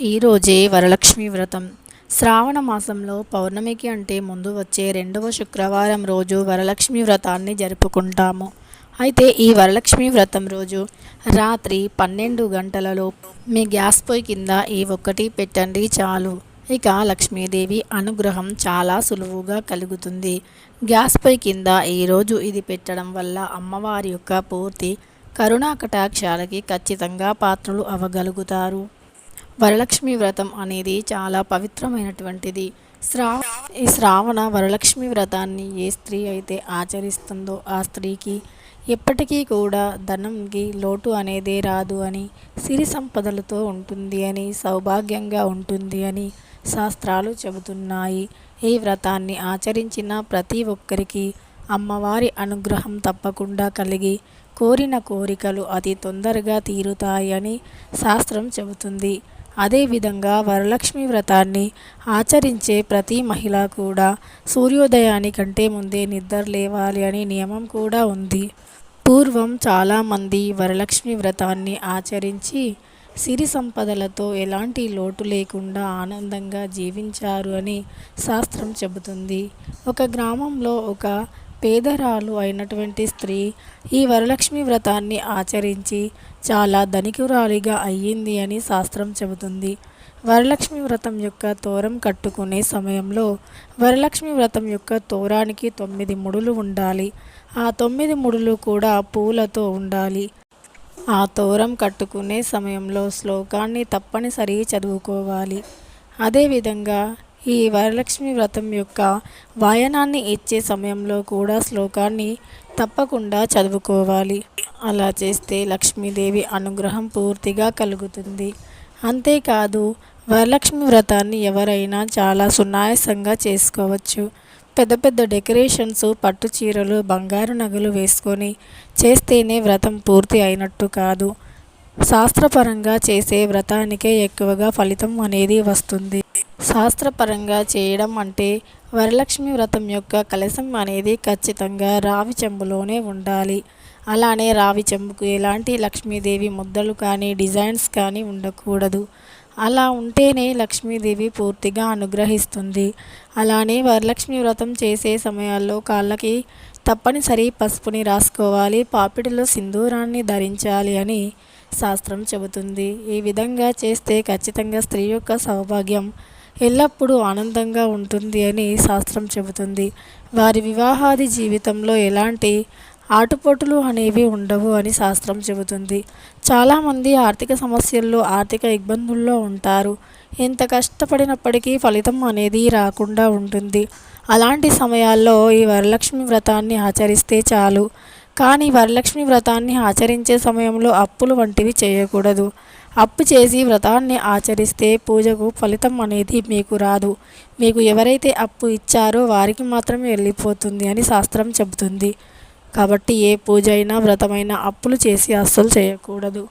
ఈరోజే వరలక్ష్మి వ్రతం. శ్రావణ మాసంలో పౌర్ణమికి అంటే ముందు వచ్చే రెండవ శుక్రవారం రోజు వరలక్ష్మి వ్రతాన్ని జరుపుకుంటాము. అయితే ఈ వరలక్ష్మి వ్రతం రోజు రాత్రి పన్నెండు గంటలలో మీ గ్యాస్ పొయ్యి కింద ఈ ఒక్కటి పెట్టండి చాలు. ఇక లక్ష్మీదేవి అనుగ్రహం చాలా సులువుగా కలుగుతుంది. గ్యాస్ పొయ్యి కింద ఈరోజు ఇది పెట్టడం వల్ల అమ్మవారి యొక్క పూర్తి కరుణా కటాక్షాలకి ఖచ్చితంగా పాత్రలు అవ్వగలుగుతారు వరలక్ష్మి వ్రతం అనేది చాలా పవిత్రమైనటువంటిది. శ్రా ఈ శ్రావణ వరలక్ష్మి వ్రతాన్ని ఏ స్త్రీ అయితే ఆచరిస్తుందో ఆ స్త్రీకి ఎప్పటికీ కూడా ధనంకి లోటు అనేదే రాదు అని సిరి సంపదలతో ఉంటుంది అని సౌభాగ్యంగా ఉంటుంది అని శాస్త్రాలు చెబుతున్నాయి. ఈ వ్రతాన్ని ఆచరించిన ప్రతి ఒక్కరికి అమ్మవారి అనుగ్రహం తప్పకుండా కలిగి కోరిన కోరికలు అతి తొందరగా తీరుతాయని శాస్త్రం చెబుతుంది. అదేవిధంగా వరలక్ష్మి వ్రతాన్ని ఆచరించే ప్రతి మహిళ కూడా సూర్యోదయానికంటే ముందే నిద్ర లేవాలి అని నియమం కూడా ఉంది. పూర్వం చాలామంది వరలక్ష్మి వ్రతాన్ని ఆచరించి సిరి సంపదలతో ఎలాంటి లోటు లేకుండా ఆనందంగా జీవించారు అని శాస్త్రం చెబుతుంది. ఒక గ్రామంలో ఒక పేదరాలు అయినటువంటి స్త్రీ ఈ వరలక్ష్మి వ్రతాన్ని ఆచరించి చాలా ధనికురాలిగా అయ్యింది అని శాస్త్రం చెబుతుంది. వరలక్ష్మి వ్రతం యొక్క తోరం కట్టుకునే సమయంలో వరలక్ష్మి వ్రతం యొక్క తోరానికి తొమ్మిది ముడులు ఉండాలి. ఆ తొమ్మిది ముడులు కూడా పూలతో ఉండాలి. ఆ తోరం కట్టుకునే సమయంలో శ్లోకాన్ని తప్పనిసరి చదువుకోవాలి. అదేవిధంగా ఈ వరలక్ష్మి వ్రతం యొక్క వాయనాన్ని ఇచ్చే సమయంలో కూడా శ్లోకాన్ని తప్పకుండా చదువుకోవాలి. అలా చేస్తే లక్ష్మీదేవి అనుగ్రహం పూర్తిగా కలుగుతుంది. అంతేకాదు వరలక్ష్మి వ్రతాన్ని ఎవరైనా చాలా సునాయాసంగా చేసుకోవచ్చు. పెద్ద పెద్ద డెకరేషన్స్ పట్టు చీరలు బంగారు నగలు వేసుకొని చేస్తేనే వ్రతం పూర్తి అయినట్టు కాదు. శాస్త్రపరంగా చేసే వ్రతానికే ఎక్కువగా ఫలితం అనేది వస్తుంది. శాస్త్రపరంగా చేయడం అంటే వరలక్ష్మి వ్రతం యొక్క కలశం అనేది ఖచ్చితంగా రావి చెంబులోనే ఉండాలి. అలానే రావి చెంబుకు ఎలాంటి లక్ష్మీదేవి ముద్దలు కానీ డిజైన్స్ కానీ ఉండకూడదు. అలా ఉంటేనే లక్ష్మీదేవి పూర్తిగా అనుగ్రహిస్తుంది. అలానే వరలక్ష్మి వ్రతం చేసే సమయాల్లో కాళ్ళకి తప్పనిసరి పసుపుని రాసుకోవాలి పాపిడిలో సింధూరాన్ని ధరించాలి అని శాస్త్రం చెబుతుంది. ఈ విధంగా చేస్తే ఖచ్చితంగా స్త్రీ యొక్క సౌభాగ్యం ఎల్లప్పుడూ ఆనందంగా ఉంటుంది అని శాస్త్రం చెబుతుంది. వారి వివాహాది జీవితంలో ఎలాంటి ఆటుపోటులు అనేవి ఉండవు అని శాస్త్రం చెబుతుంది. చాలామంది ఆర్థిక సమస్యల్లో ఆర్థిక ఇబ్బందుల్లో ఉంటారు. ఎంత కష్టపడినప్పటికీ ఫలితం అనేది రాకుండా ఉంటుంది. అలాంటి సమయాల్లో ఈ వరలక్ష్మి వ్రతాన్ని ఆచరిస్తే చాలు. కానీ వరలక్ష్మి వ్రతాన్ని ఆచరించే సమయంలో అప్పులు వంటివి చేయకూడదు. అప్పు చేసి వ్రతాన్ని ఆచరిస్తే పూజకు ఫలితం అనేది మీకు రాదు. మీకు ఎవరైతే అప్పు ఇచ్చారో వారికి మాత్రమే వెళ్ళిపోతుంది అని శాస్త్రం చెబుతుంది. కాబట్టి ఏ పూజ అయినా వ్రతమైనా అప్పులు చేసి అస్సలు చేయకూడదు.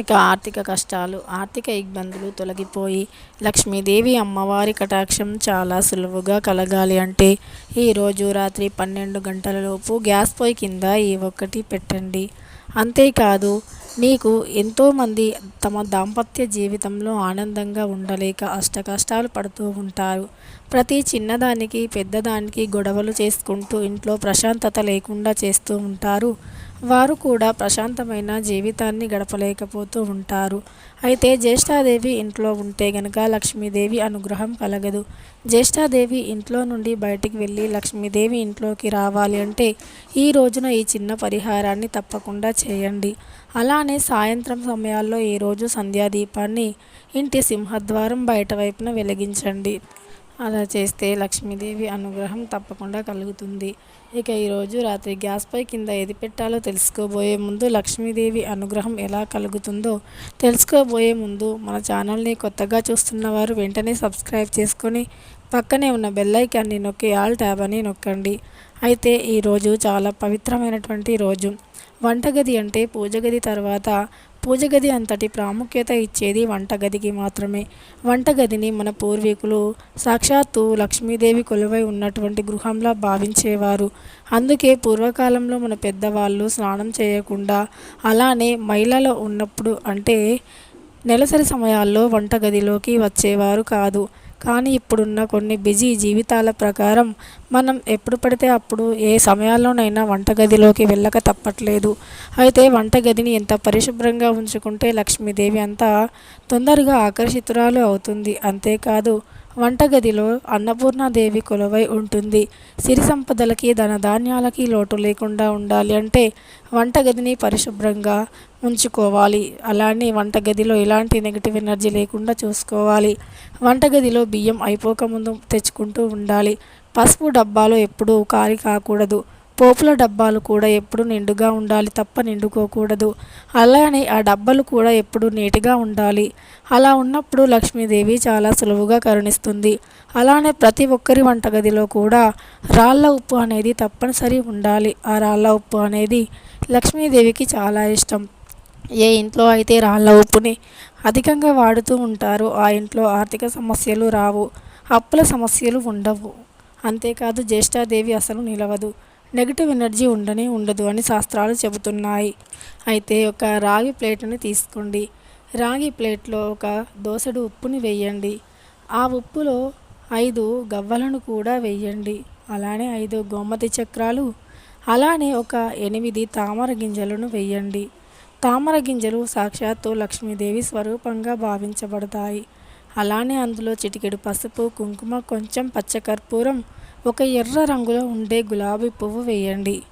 ఇక ఆర్థిక కష్టాలు ఆర్థిక ఇబ్బందులు తొలగిపోయి లక్ష్మీదేవి అమ్మవారి కటాక్షం చాలా సులువుగా కలగాలి అంటే ఈరోజు రాత్రి పన్నెండు గంటలలోపు గ్యాస్ పొయ్యి కింద ఈ ఒక్కటి పెట్టండి. అంతేకాదు మీకు ఎంతోమంది తమ దాంపత్య జీవితంలో ఆనందంగా ఉండలేక అష్ట కష్టాలు పడుతూ ఉంటారు. ప్రతి చిన్నదానికి పెద్దదానికి గొడవలు చేసుకుంటూ ఇంట్లో ప్రశాంతత లేకుండా చేస్తూ ఉంటారు. వారు కూడా ప్రశాంతమైన జీవితాన్ని గడపలేకపోతూ ఉంటారు. అయితే జ్యేష్ఠాదేవి ఇంట్లో ఉంటే గనక లక్ష్మీదేవి అనుగ్రహం కలగదు. జ్యేష్ఠాదేవి ఇంట్లో నుండి బయటికి వెళ్ళి లక్ష్మీదేవి ఇంట్లోకి రావాలి అంటే ఈ రోజున ఈ చిన్న పరిహారాన్ని తప్పకుండా చేయండి. అలానే సాయంత్రం సమయాల్లో ఈరోజు సంధ్యాదీపాన్ని ఇంటి సింహద్వారం బయట వైపున వెలిగించండి. అలా చేస్తే లక్ష్మీదేవి అనుగ్రహం తప్పకుండా కలుగుతుంది. ఇక ఈరోజు రాత్రి గ్యాస్ పై కింద ఏది పెట్టాలో తెలుసుకోబోయే ముందు లక్ష్మీదేవి అనుగ్రహం ఎలా కలుగుతుందో తెలుసుకోబోయే ముందు మన ఛానల్ని కొత్తగా చూస్తున్న వారు వెంటనే సబ్స్క్రైబ్ చేసుకొని పక్కనే ఉన్న బెల్లైకాన్ని నొక్కి ఆల్ ట్యాబ్ అని నొక్కండి. అయితే ఈరోజు చాలా పవిత్రమైనటువంటి రోజు. వంటగది అంటే పూజగది తర్వాత పూజగది అంతటి ప్రాముఖ్యత ఇచ్చేది వంటగదికి మాత్రమే. వంటగదిని మన పూర్వీకులు సాక్షాత్తు లక్ష్మీదేవి కొలువై ఉన్నటువంటి గృహంలా భావించేవారు. అందుకే పూర్వకాలంలో మన పెద్దవాళ్ళు స్నానం చేయకుండా అలానే మహిళలో ఉన్నప్పుడు అంటే నెలసరి సమయాల్లో వంటగదిలోకి వచ్చేవారు కాదు. కానీ ఇప్పుడున్న కొన్ని బిజీ జీవితాల ప్రకారం మనం ఎప్పుడు పడితే అప్పుడు ఏ సమయాల్లోనైనా వంటగదిలోకి వెళ్ళక తప్పట్లేదు. అయితే వంటగదిని ఎంత పరిశుభ్రంగా ఉంచుకుంటే లక్ష్మీదేవి అంత తొందరగా ఆకర్షితురాలు అవుతుంది. అంతేకాదు వంటగదిలో అన్నపూర్ణాదేవి కొలువై ఉంటుంది. సిరి సంపదలకి ధనధాన్యాలకి లోటు లేకుండా ఉండాలి అంటే వంటగదిని పరిశుభ్రంగా ఉంచుకోవాలి. అలానే వంటగదిలో ఎలాంటి నెగిటివ్ ఎనర్జీ లేకుండా చూసుకోవాలి. వంటగదిలో బియ్యం అయిపోకముందు తెచ్చుకుంటూ ఉండాలి. పసుపు డబ్బాలో ఎప్పుడూ ఖాళీ కాకూడదు. పోపుల డబ్బాలు కూడా ఎప్పుడు నిండుగా ఉండాలి తప్ప నిండుకోకూడదు. అలానే ఆ డబ్బాలు కూడా ఎప్పుడు నీట్గా ఉండాలి. అలా ఉన్నప్పుడు లక్ష్మీదేవి చాలా సులువుగా కరుణిస్తుంది. అలానే ప్రతి ఒక్కరి వంటగదిలో కూడా రాళ్ళ ఉప్పు అనేది తప్పనిసరి ఉండాలి. ఆ రాళ్ళ ఉప్పు అనేది లక్ష్మీదేవికి చాలా ఇష్టం. ఏ ఇంట్లో అయితే రాళ్ళ ఉప్పుని అధికంగా వాడుతూ ఉంటారో ఆ ఇంట్లో ఆర్థిక సమస్యలు రావు. అప్పుల సమస్యలు ఉండవు. అంతేకాదు జ్యేష్ఠాదేవి అసలు నిలవదు. నెగిటివ్ ఎనర్జీ ఉండనే ఉండదు అని శాస్త్రాలు చెబుతున్నాయి. అయితే ఒక రాగి ప్లేట్ని తీసుకోండి. రాగి ప్లేట్లో ఒక దోసడు ఉప్పుని వేయండి. ఆ ఉప్పులో ఐదు గవ్వలను కూడా వేయండి. అలానే ఐదు గోమతి చక్రాలు అలానే ఒక ఎనిమిది తామర గింజలను వేయండి. తామర గింజలు సాక్షాత్తు లక్ష్మీదేవి స్వరూపంగా భావించబడతాయి. అలానే అందులో చిటికెడు పసుపు కుంకుమ కొంచెం పచ్చకర్పూరం ఒక ఎర్ర రంగులో ఉండే గులాబీ పువ్వు వేయండి.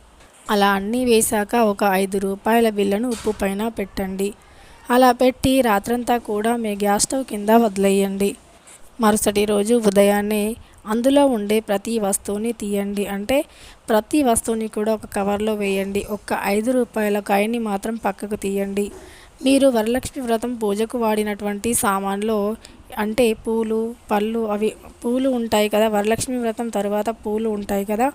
అలా అన్నీ వేశాక ఒక ఐదు రూపాయల బిల్లను ఉప్పు పైన పెట్టండి. అలా పెట్టి రాత్రంతా కూడా మీ గ్యాస్ స్టవ్ కింద వదిలేయండి. మరుసటి రోజు ఉదయాన్నే అందులో ఉండే ప్రతి వస్తువుని తీయండి. అంటే ప్రతి వస్తువుని కూడా ఒక కవర్లో వేయండి. ఒక ఐదు రూపాయల కాయని మాత్రం పక్కకు తీయండి. మీరు వరలక్ష్మి వ్రతం పూజకు వాడినటువంటి సామాన్లు అంటే పూలు పళ్ళు అవి పూలు ఉంటాయి కదా వరలక్ష్మి వ్రతం తర్వాత పూలు ఉంటాయి కదా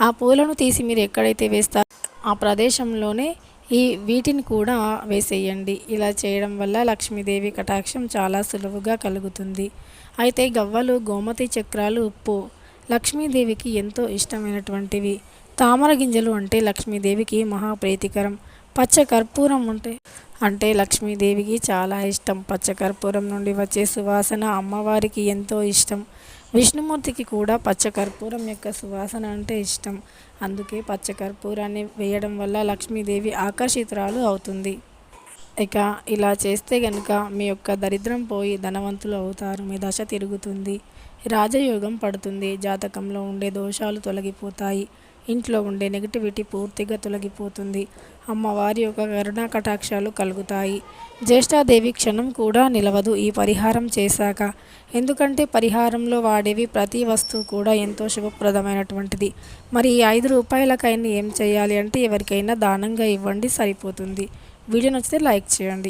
ఆ పూలను తీసి మీరు ఎక్కడైతే వేస్తారో ఆ ప్రదేశంలోనే ఈ వీటిని కూడా వేసేయండి. ఇలా చేయడం వల్ల లక్ష్మీదేవి కటాక్షం చాలా సులువుగా కలుగుతుంది. అయితే గవ్వలు గోమతి చక్రాలు ఉప్పు. లక్ష్మీదేవికి ఎంతో ఇష్టమైనటువంటివి. తామర గింజలు అంటే లక్ష్మీదేవికి మహాప్రీతికరం పచ్చ కర్పూరం ఉంటే అంటే లక్ష్మీదేవికి చాలా ఇష్టం. పచ్చకర్పూరం నుండి వచ్చే సువాసన అమ్మవారికి ఎంతో ఇష్టం. విష్ణుమూర్తికి కూడా పచ్చకర్పూరం యొక్క సువాసన అంటే ఇష్టం. అందుకే పచ్చకర్పూరాన్ని వేయడం వల్ల లక్ష్మీదేవి ఆకర్షితురాలు అవుతుంది. ఇక ఇలా చేస్తే కనుక మీ యొక్క దరిద్రం పోయి ధనవంతులు అవుతారు. మీ దశ తిరుగుతుంది. రాజయోగం పడుతుంది. జాతకంలో ఉండే దోషాలు తొలగిపోతాయి. ఇంట్లో ఉండే నెగిటివిటీ పూర్తిగా తొలగిపోతుంది. అమ్మవారి యొక్క కరుణా కటాక్షాలు కలుగుతాయి. జ్యేష్ఠాదేవి క్షణం కూడా నిలవదు ఈ పరిహారం చేశాక. ఎందుకంటే పరిహారంలో వాడేవి ప్రతి వస్తువు కూడా ఎంతో శుభప్రదమైనటువంటిది. మరి ఈ ఐదు రూపాయలకైనా ఏం చేయాలి అంటే ఎవరికైనా దానంగా ఇవ్వండి సరిపోతుంది. వీడియో నచ్చితే లైక్ చేయండి.